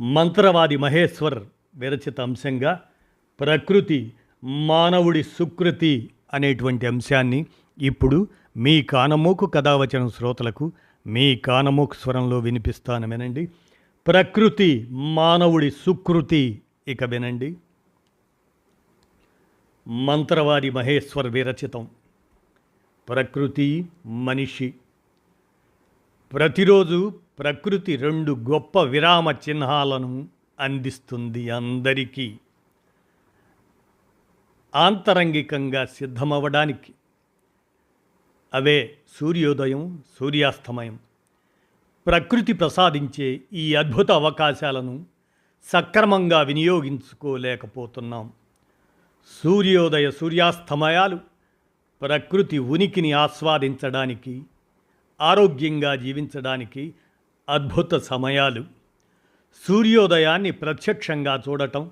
మంత్రవాది మహేశ్వర్ విరచిత అంశంగా ప్రకృతి మానవుడి సుకృతి అనేటువంటి అంశాన్ని ఇప్పుడు మీ కానమోకు కథావచన శ్రోతలకు మీ కానమోకు స్వరంలో వినిపిస్తాను వినండి. ప్రకృతి మానవుడి సుకృతి ఇక వినండి. మంత్రవాది మహేశ్వర్ విరచితం. ప్రకృతి మనిషి. ప్రతిరోజు ప్రకృతి రెండు గొప్ప విరామ చిహ్నాలను అందిస్తుంది అందరికీ. ఆంతరంగికంగా సిద్ధమవ్వడానికి అవే సూర్యోదయం సూర్యాస్తమయం ప్రకృతి ప్రసాదించే ఈ అద్భుత అవకాశాలను సక్రమంగా వినియోగించుకోలేకపోతున్నాం. సూర్యోదయ సూర్యాస్తమయాలు ప్రకృతి ఉనికిని ఆస్వాదించడానికి ఆరోగ్యంగా జీవించడానికి అద్భుత సమయాలు. సూర్యోదయాన్ని ప్రత్యక్షంగా చూడటం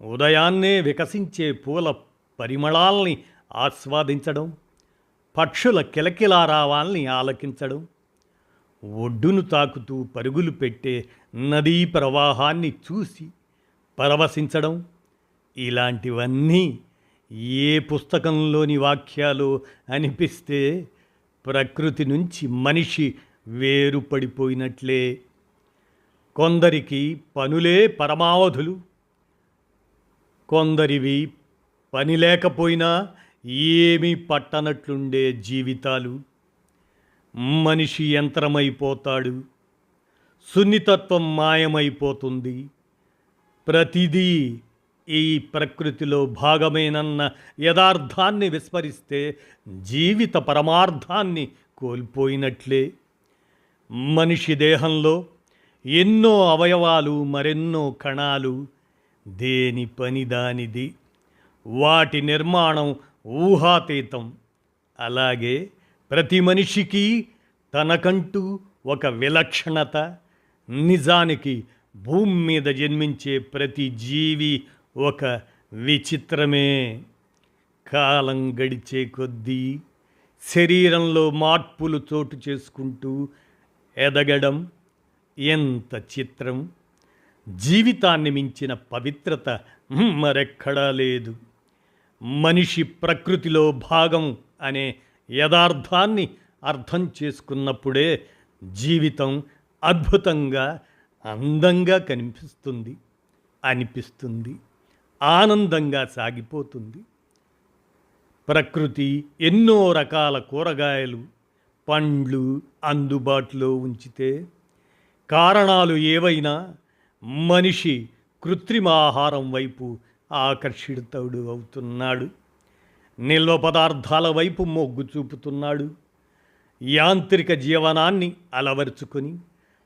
ఉదయాన్నే వికసించే పూల పరిమళాల్ని ఆస్వాదించడం పక్షుల కిలకిలారావాల్ని ఆలకించడం ఒడ్డును తాకుతూ పరుగులు పెట్టే నదీ ప్రవాహాన్ని చూసి పరవశించడం ఇలాంటివన్నీ ఏ పుస్తకంలోని వాక్యాలు అనిపిస్తే ప్రకృతి నుంచి మనిషి వేరుపడిపోయినట్లే. కొందరికి పనులే పరమావధులు. కొందరివి పని లేకపోయినా ఏమీ పట్టనట్లుండే జీవితాలు. మనిషి యంత్రమైపోతాడు. సున్నితత్వం మాయమైపోతుంది. ప్రతిదీ ఈ ప్రకృతిలో భాగమేనన్న యథార్థాన్ని విస్మరిస్తే జీవిత పరమార్థాన్ని కోల్పోయినట్లే. మనిషి దేహంలో ఎన్నో అవయవాలు మరెన్నో కణాలు దేని పని దానిది? వాటి నిర్మాణం ఊహాతీతం. అలాగే ప్రతి మనిషికి తనకంటూ ఒక విలక్షణత. నిజానికి భూమి మీద జన్మించే ప్రతి జీవి ఒక విచిత్రమే. కాలం గడిచే కొద్దీ శరీరంలో మార్పులు చోటు చేసుకుంటూ ఎదగడం ఎంత చిత్రం. జీవితాన్ని మించిన పవిత్రత మరెక్కడా లేదు. మనిషి ప్రకృతిలో భాగం అనే యథార్థాన్ని అర్థం చేసుకున్నప్పుడే జీవితం అద్భుతంగా అందంగా కనిపిస్తుంది అనిపిస్తుంది. ఆనందంగా సాగిపోతుంది. ప్రకృతి ఎన్నో రకాల కూరగాయలు పండ్లు అందుబాటులో ఉంచితే కారణాలు ఏవైనా మనిషి కృత్రిమ ఆహారం వైపు ఆకర్షితుడు అవుతున్నాడు. నిల్వ పదార్థాల వైపు మొగ్గు చూపుతున్నాడు. యాంత్రిక జీవనాన్ని అలవరుచుకొని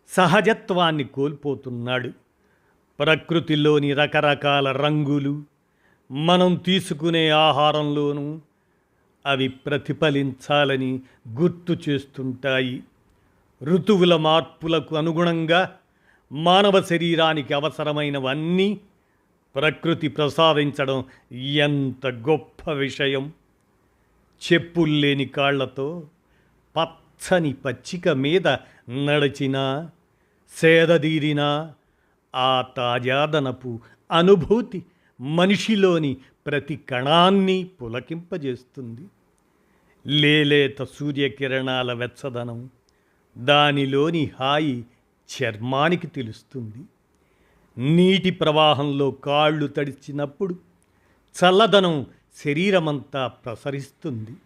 సహజత్వాన్ని కోల్పోతున్నాడు. ప్రకృతిలోని రకరకాల రంగులు మనం తీసుకునే ఆహారంలోనూ అవి ప్రతిఫలించాలని గుర్తు చేస్తుంటాయి. ఋతువుల మార్పులకు అనుగుణంగా మానవ శరీరానికి అవసరమైనవన్నీ ప్రకృతి ప్రసాదించడం ఎంత గొప్ప విషయం. చెప్పుల్లేని కాళ్ళతో పచ్చని పచ్చిక మీద నడిచినా సేదదీరినా ఆ తాజాదనపు అనుభూతి మనిషిలోని ప్రతి కణాన్ని పులకింపజేస్తుంది. లేలేత సూర్యకిరణాల వెచ్చదనం దానిలోని హాయి చర్మానికి తెలుస్తుంది. నీటి ప్రవాహంలో కాళ్ళు తడిచినప్పుడు చల్లదనం శరీరమంతా ప్రసరిస్తుంది.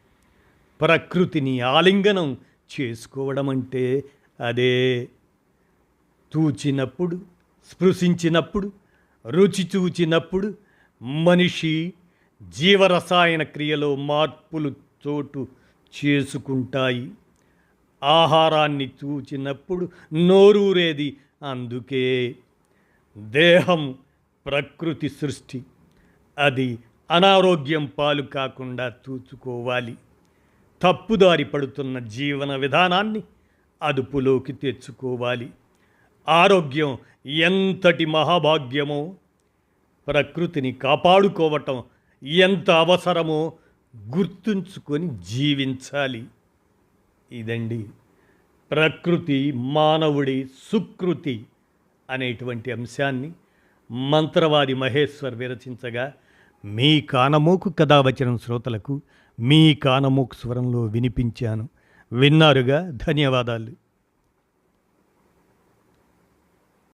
ప్రకృతిని ఆలింగనం చేసుకోవడం అంటే అదే. తూచినప్పుడు స్పృశించినప్పుడు రుచి చూచినప్పుడు మనిషి జీవరసాయన క్రియలో మార్పులు చోటు చేసుకుంటాయి. ఆహారాన్ని చూచినప్పుడు నోరూరేది అందుకే. దేహం ప్రకృతి సృష్టి. అది అనారోగ్యం పాలు కాకుండా చూచుకోవాలి. తప్పుదారి పడుతున్న జీవన విధానాన్ని అదుపులోకి తెచ్చుకోవాలి. ఆరోగ్యం ఎంతటి మహాభాగ్యమో ప్రకృతిని కాపాడుకోవటం ఎంత అవసరమో గుర్తుంచుకొని జీవించాలి. ఇదండి ప్రకృతి మానవుడి సుకృతి అనేటువంటి అంశాన్ని మంత్రవాది మహేశ్వర్ విరచించగా మీ కానమోకు కథావచనం శ్రోతలకు మీ కానమోకు స్వరంలో వినిపించాను. విన్నారుగా? ధన్యవాదాలు.